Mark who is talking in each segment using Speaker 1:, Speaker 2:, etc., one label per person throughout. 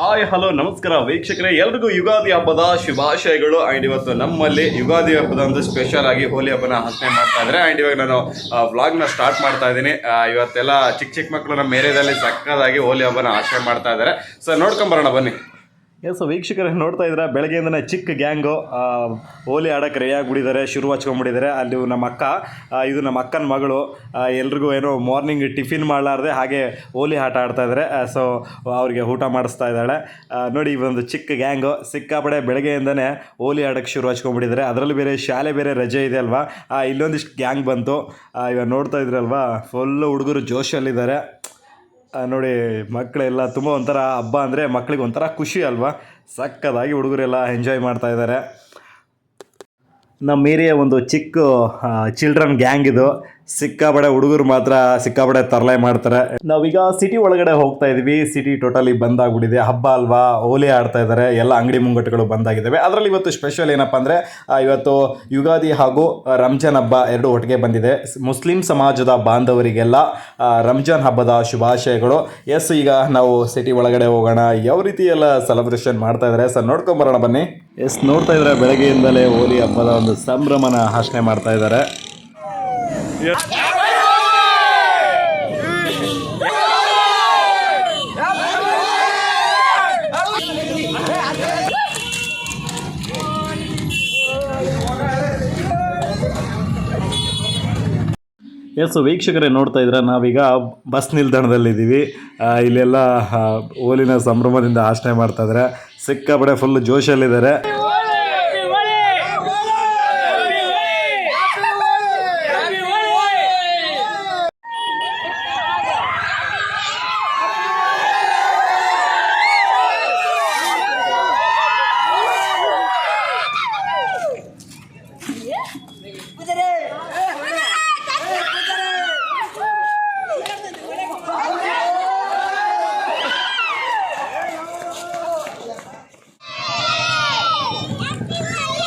Speaker 1: Hi, hello, ನಮಸ್ಕಾರ ವೀಕ್ಷಕರೇ. ಎಲ್ರಿಗೂ ಯುಗಾದಿ ಹಬ್ಬದ ಶುಭಾಶಯಗಳು. ಆ್ಯಂಡ್ ಇವತ್ತು ನಮ್ಮಲ್ಲಿ ಯುಗಾದಿ ಹಬ್ಬದ ಒಂದು ಸ್ಪೆಷಲ್ ಆಗಿ ಹೋಲಿ ಹಬ್ಬನ ಆಚರಣೆ ಮಾಡ್ತಾ ಇದ್ದಾರೆ. ಆ್ಯಂಡ್ ಇವಾಗ ನಾನು ವ್ಲಾಗ್ನ ಸ್ಟಾರ್ಟ್ ಮಾಡ್ತಾ ಇದ್ದೀನಿ. ಇವತ್ತೆಲ್ಲ ಚಿಕ್ಕ ಚಿಕ್ಕ ಮಕ್ಕಳು ನಮ್ಮ ಏರಿಯಾದಲ್ಲಿ ಸಕ್ಕದಾಗಿ ಹೋಲಿ ಹಬ್ಬನ ಆಚರಣೆ ಮಾಡ್ತಾ ಇದ್ದಾರೆ. ಸೊ ನೋಡ್ಕೊಂಬರೋಣ ಬನ್ನಿ. ಎಸ್ ವೀಕ್ಷಕರೇ, ನೋಡ್ತಾ ಇದ್ರೆ ಬೆಳಗ್ಗೆಯಿಂದನೇ ಚಿಕ್ಕ ಗ್ಯಾಂಗು. ಹೋಲಿ ಆಡೋಕೆ ರೆಡಿಯಾಗಿಬಿಟ್ಟಿದ್ದಾರೆ ಶುರು ಹಚ್ಕೊಂಡ್ಬಿಟ್ಟಿದ್ದಾರೆ. ಅಲ್ಲಿ ನಮ್ಮ ಅಕ್ಕ ಇದು ನಮ್ಮ ಅಕ್ಕನ ಮಗಳು ಎಲ್ರಿಗೂ ಏನೋ ಮಾರ್ನಿಂಗ್ ಟಿಫಿನ್ ಮಾಡಲಾರ್ದೆ ಹಾಗೆ ಹೋಲಿ ಆಟ ಆಡ್ತಾ ಇದ್ದಾರೆ. ಸೊ ಅವರಿಗೆ ಊಟ ಮಾಡಿಸ್ತಾ ಇದ್ದಾಳೆ. ನೋಡಿ ಒಂದು ಚಿಕ್ಕ ಗ್ಯಾಂಗು. ಸಿಕ್ಕಾಪಡೆ ಬೆಳಗ್ಗೆಯಿಂದನೇ ಹೋಲಿ ಆಡೋಕ್ಕೆ ಶುರು ಹಚ್ಕೊಂಡ್ಬಿಟ್ಟಿದ್ದಾರೆ. ಅದರಲ್ಲಿ ಬೇರೆ ಶಾಲೆ ಬೇರೆ ರಜೆ ಇದೆ ಅಲ್ವಾ? ಇಲ್ಲೊಂದಿಷ್ಟು ಗ್ಯಾಂಗ್ ಬಂತು. ಇವಾಗ ನೋಡ್ತಾ ಇದ್ರಲ್ವಾ? ಫುಲ್ಲು ಹುಡುಗರು ಜೋಶಲ್ಲಿದ್ದಾರೆ ನೋಡಿ, ಮಕ್ಕಳೆಲ್ಲ ತುಂಬ ಒಂಥರ ಹಬ್ಬ ಅಂದರೆ ಮಕ್ಕಳಿಗೆ ಒಂಥರ ಖುಷಿ ಅಲ್ವಾ? ಸಕ್ಕತ್ತಾಗಿ ಹುಡುಗರೆಲ್ಲ ಎಂಜಾಯ್ ಮಾಡ್ತಾ ಇದ್ದಾರೆ. ನಮ್ಮ ಏರಿಯಾ ಒಂದು ಚಿಕ್ಕ ಚಿಲ್ಡ್ರನ್ ಗ್ಯಾಂಗ್ ಇದು. ಸಿಕ್ಕಾಪಡೆ ಹುಡುಗರು ಮಾತ್ರ ಸಿಕ್ಕಾಬಡೆ ತರಲೆ ಮಾಡ್ತಾರೆ. ನಾವೀಗ ಸಿಟಿ ಒಳಗಡೆ ಹೋಗ್ತಾ ಇದೀವಿ. ಸಿಟಿ ಟೋಟಲಿ ಬಂದಾಗ್ಬಿಟ್ಟಿದೆ ಹಬ್ಬ ಅಲ್ವಾ? ಹೋಲಿ ಆಡ್ತಾ ಇದ್ದಾರೆ ಎಲ್ಲ ಅಂಗಡಿ ಮುಂಗಟ್ಟುಗಳು ಬಂದಾಗಿದ್ದಾವೆ ಅದರಲ್ಲಿ ಇವತ್ತು ಸ್ಪೆಷಲ್ ಏನಪ್ಪ ಅಂದರೆ ಇವತ್ತು ಯುಗಾದಿ ಹಾಗೂ ರಂಜಾನ್ ಹಬ್ಬ ಎರಡು ಒಟ್ಟಿಗೆ ಬಂದಿದೆ. ಮುಸ್ಲಿಂ ಸಮಾಜದ ಬಾಂಧವರಿಗೆಲ್ಲ ರಂಜಾನ್ ಹಬ್ಬದ ಶುಭಾಶಯಗಳು. ಎಸ್ ಈಗ ನಾವು ಸಿಟಿ ಒಳಗಡೆ ಹೋಗೋಣ. ಯಾವ ರೀತಿ ಎಲ್ಲ ಸೆಲೆಬ್ರೇಷನ್ ಮಾಡ್ತಾ ಇದ್ದಾರೆ ಸರ್ ನೋಡ್ಕೊಂಬರೋಣ ಬನ್ನಿ. ಎಸ್ ನೋಡ್ತಾ ಇದ್ರೆ ಬೆಳಗ್ಗೆಯಿಂದಲೇ ಹೋಲಿ ಹಬ್ಬದ ಒಂದು ಸಂಭ್ರಮನ ಆಚರಣೆ ಮಾಡ್ತಾ ಇದ್ದಾರೆ ಎಸ್ ವೀಕ್ಷಕರೇ ನೋಡ್ತಾ ಇದ್ರೆ ನಾವೀಗ ಬಸ್ ನಿಲ್ದಾಣದಲ್ಲಿದ್ದೀವಿ. ಇಲ್ಲೆಲ್ಲ ಓಲಿನ ಸಂಭ್ರಮದಿಂದ ಆಚರಣೆ ಮಾಡ್ತಾ ಇದ್ದಾರೆ. ಸಿಕ್ಕಾಪಡೆ ಫುಲ್ ಜೋಶಲ್ಲಿದ್ದಾರೆ. ಇನ್ನ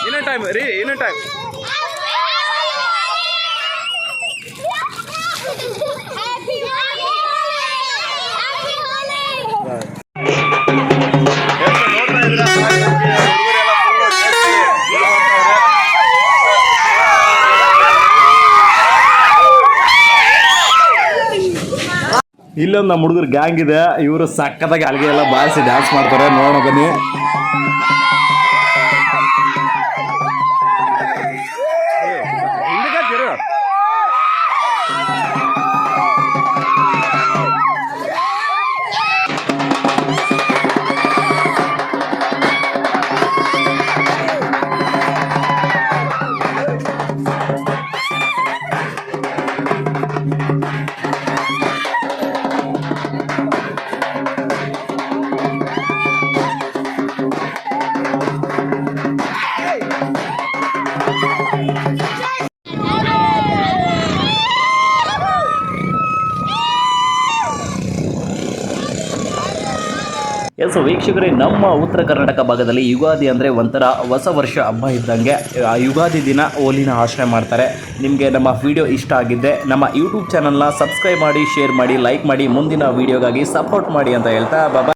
Speaker 1: என்ன
Speaker 2: டைம் ரீ என்ன டைம்
Speaker 1: ಇಲ್ಲೊಂದು ನಮ್ಮ ಹುಡುಗರು ಗ್ಯಾಂಗ್ ಇದೆ ಇವರು ಸಕ್ಕತ್ತಾಗಿ ಅಲ್ಲಿಗೆ ಎಲ್ಲ ಬಾರಿಸಿ ಡ್ಯಾನ್ಸ್ ಮಾಡ್ತಾರೆ. ನೋಡೋಣ ಬನ್ನಿ. ಎಸ್ ವೀಕ್ಷಕರೇ, ನಮ್ಮ ಉತ್ತರ ಕರ್ನಾಟಕ ಭಾಗದಲ್ಲಿ ಯುಗಾದಿ ಅಂದರೆ ಒಂಥರ ಹೊಸ ವರ್ಷ ಹಬ್ಬ ಇದ್ದಂಗೆ, ಆ, ಯುಗಾದಿ ದಿನ ಹೋಲಿನ ಆಶ್ರಯ ಮಾಡ್ತಾರೆ. ನಿಮಗೆ ನಮ್ಮ ವಿಡಿಯೋ ಇಷ್ಟ ಆಗಿದ್ದೆ ನಮ್ಮ ಯೂಟ್ಯೂಬ್ ಚಾನಲ್ನ ಸಬ್ಸ್ಕ್ರೈಬ್ ಮಾಡಿ, ಶೇರ್ ಮಾಡಿ, ಲೈಕ್ ಮಾಡಿ, ಮುಂದಿನ ವೀಡಿಯೋಗಾಗಿ ಸಪೋರ್ಟ್ ಮಾಡಿ ಅಂತ ಹೇಳ್ತಾ ಬಾಬಾ